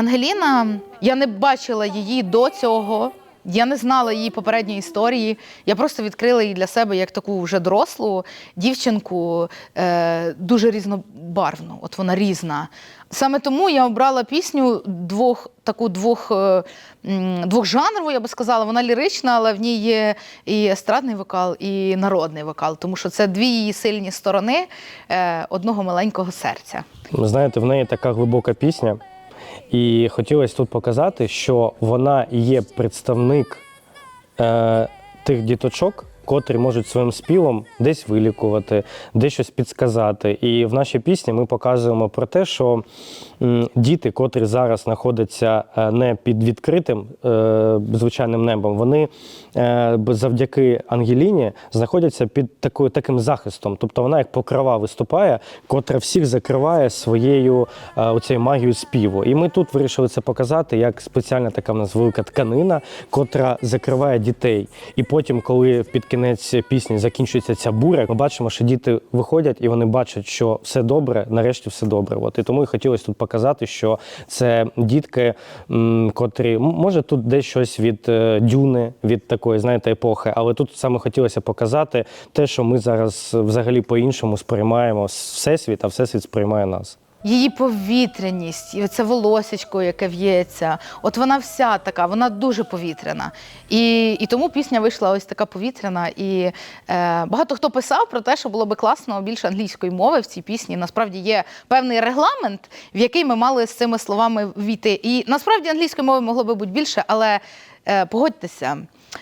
Ангеліна, я не бачила її до цього. Я не знала її попередньої історії. Я просто відкрила її для себе як таку вже дорослу дівчинку, е, дуже різнобарвну. От вона різна. Саме тому я обрала пісню двох, таку двох, е, м, двохжанрову, я би сказала. Вона лірична, але в ній є і естрадний вокал, і народний вокал, тому що це дві її сильні сторони е, одного маленького серця. Ви знаєте, в неї така глибока пісня, і хотілося тут показати, що вона є представник е, тих діточок, котрі можуть своїм співом десь вилікувати, десь щось підсказати. І в нашій пісні ми показуємо про те, що діти, котрі зараз знаходяться е, не під відкритим е, звичайним небом, вони е, завдяки Ангеліні знаходяться під такою таким захистом. Тобто вона як покрова виступає, котра всіх закриває своєю оцією магією співу. І ми тут вирішили це показати як спеціальна така в нас велика тканина, котра закриває дітей. І потім, коли під кінець пісні закінчується ця буря, ми бачимо, що діти виходять і вони бачать, що все добре, нарешті все добре. От і тому і хотілося тут показати, що це дітки, м, котрі може тут десь щось від е, дюни, від такої, знаєте, епохи, але тут саме хотілося показати те, що ми зараз взагалі по-іншому сприймаємо всесвіт, а всесвіт сприймає нас. Її повітряність, і оце волосечко, яке в'ється. От вона вся така, вона дуже повітряна. І, і тому пісня вийшла ось така повітряна. І е, багато хто писав про те, що було би класно більше англійської мови в цій пісні. Насправді є певний регламент, в який ми мали з цими словами війти. І насправді англійської мови могло би бути більше, але е, погодьтеся.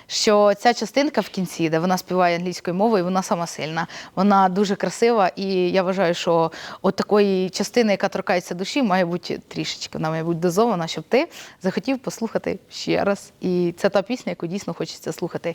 Що ця частинка в кінці, де вона співає англійською мовою, вона сама сильна, вона дуже красива, і я вважаю, що от такої частини, яка торкається душі, має бути трішечки, вона має бути дозована, щоб ти захотів послухати ще раз. І це та пісня, яку дійсно хочеться слухати.